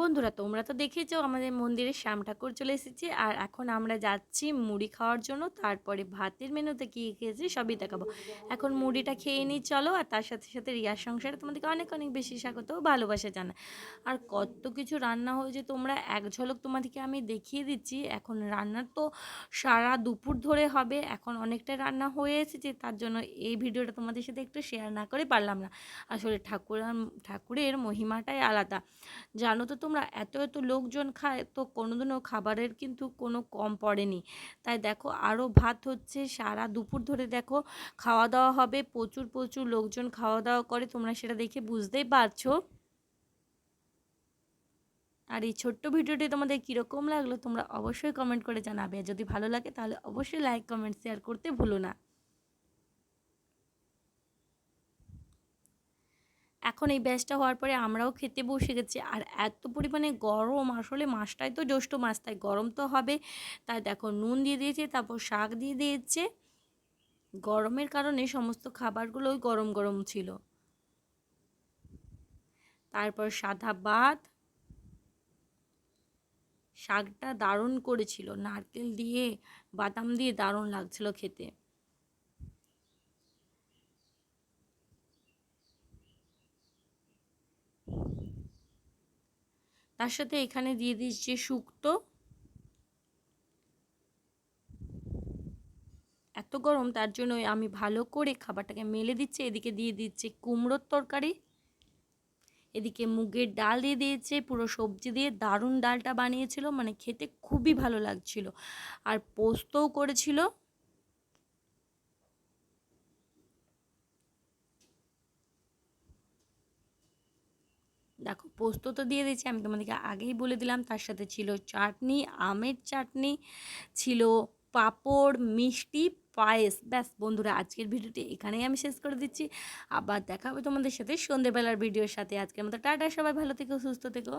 বন্ধুরা, তোমরা তো দেখেছ আমাদের মন্দিরে শ্যাম ঠাকুর চলে এসেছে। আর এখন আমরা যাচ্ছি মুড়ি খাওয়ার জন্য। তারপরে ভাতের মেনুতে কী খেয়েছি সবই দেখাবো। এখন মুড়িটা খেয়ে নিই, চলো। আর তার সাথে সাথে রিয়ার সংসারে তোমাদেরকে অনেক অনেক বেশি স্বাগত ভালোবাসা জানা আর কত কিছু রান্না হয়েছে তোমরা, এক ঝলক তোমাদেরকে আমি দেখিয়ে দিচ্ছি। এখন রান্নার তো সারা দুপুর ধরে হবে, এখন অনেকটা রান্না হয়ে এসেছে। তার জন্য এই ভিডিওটা তোমাদের সাথে একটু শেয়ার না করে পারলাম না। আসলে ঠাকুর ঠাকুরের মহিমাটাই আলাদা। জানো তো তোমরা এত এত লোকজন খায় তো কোনোদিনও খাবারের কিন্তু কোনো কম পড়েনি। তাই দেখো আরও ভাত হচ্ছে, সারা দুপুর ধরে দেখো খাওয়া দাওয়া হবে, প্রচুর প্রচুর লোকজন খাওয়া দাওয়া করে, তোমরা সেটা দেখে বুঝতেই পারছ। আর এই ছোট্ট ভিডিওটি তোমাদের কীরকম লাগল, তোমরা অবশ্যই কমেন্ট করে জানাবে। যদি ভালো লাগে তাহলে অবশ্যই লাইক কমেন্ট শেয়ার করতে ভুলো না। এখন এই ব্যাচটা হওয়ার পরে আমরাও খেতে বসে গেছি। আর এত পরিমাণে গরম, আসলে মাছটাই তো জ্যৈষ্ঠ মাছ, তাই গরম তো হবে। তাই দেখো, নুন দিয়ে দিয়েছে, তারপর শাক দিয়ে দিয়েছে। গরমের কারণে সমস্ত খাবারগুলোই গরম গরম ছিল। তারপর সাদা ভাত। শাকটা দারুণ করেছিল, নারকেল দিয়ে, বাদাম দিয়ে দারুণ লাগছিল খেতে। তার সাথে এখানে দিয়ে দিচ্ছি শুক্তো। এত গরম, তার জন্য আমি ভালো করে খাবারটাকে মেলে দিচ্ছি। এদিকে দিয়ে দিচ্ছে কুমড়োর তরকারি। এদিকে মুগের ডাল দিয়ে দিয়েছে, পুরো সবজি দিয়ে দারুণ ডালটা বানিয়েছিল মানে খেতে খুবই ভালো লাগছিল। আর পোস্তও করেছিল। দেখো পোস্ত তো দিয়ে দিয়েছি, আমি তোমাদেরকে আগেই বলে দিলাম, তার সাথে ছিল চাটনি, আমের চাটনি, ছিল পাঁপড়, মিষ্টি, পায়েস। ব্যাস বন্ধুরা, আজকের ভিডিওটি এখানেই আমি শেষ করে দিচ্ছি। আবার দেখা হবে তোমাদের সাথে সন্ধেবেলার ভিডিওর সাথে। আজকের মতো টাটা, সবাই ভালো থেকো, সুস্থ থেকো।